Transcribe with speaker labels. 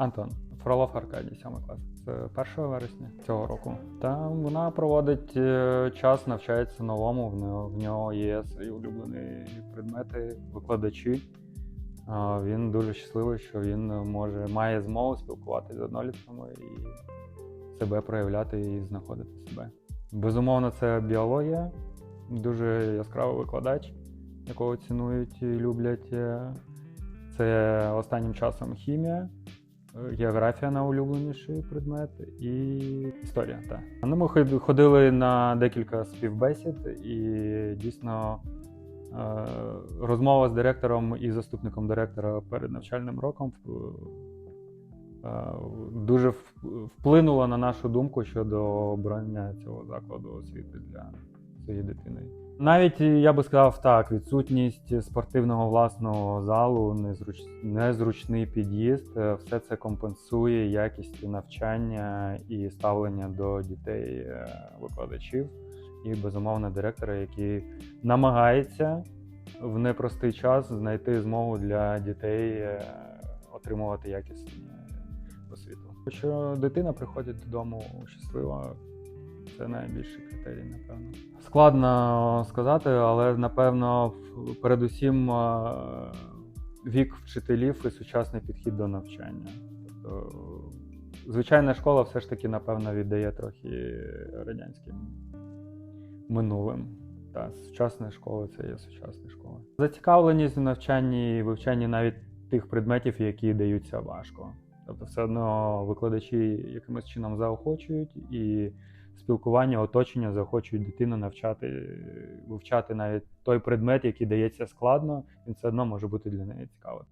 Speaker 1: Антон, Фролов Аркадій, 7 клас. З 1 вересня цього року. Та вона проводить е, час, навчається новому. В нього, в нього є свої улюблені предмети, викладачі. Він дуже щасливий, що він може має змогу спілкуватися з однолітками і себе проявляти і знаходити себе. Безумовно, це біологія, дуже яскравий викладач, якого цінують і люблять. Е, Це останнім часом хімія, географія найулюбленіший предмет і історія. Так. Ну, ми ходили на декілька співбесід, і дійсно е, розмова з директором і заступником директора перед навчальним роком е, дуже вплинула на нашу думку щодо обрання цього закладу освіти для своєї дитини. Навіть я би сказав так: відсутність спортивного власного залу, незруч... незручний під'їзд, е, все це компенсує якістю навчання і ставлення до дітей е, викладачів і безумовно директора, який намагається в непростий час знайти змогу для дітей е, отримувати якісну освіту. Якщо дитина приходить додому щаслива, це найбільший критерій, напевно. Складно сказати, але напевно передусім е, вік вчителів і сучасний підхід до навчання. Тобто, звичайна школа все ж таки, напевно, віддає трохи радянським минулим. Та сучасна школа це є сучасна школа. Зацікавленість в навчанні і вивчанні навіть тих предметів, які даються важко. Тобто, все одно викладачі якимось чином заохочують, і спілкування, оточення заохочують дитину навчати, вивчати навіть той предмет, який дається складно, він все одно може бути для неї цікавим.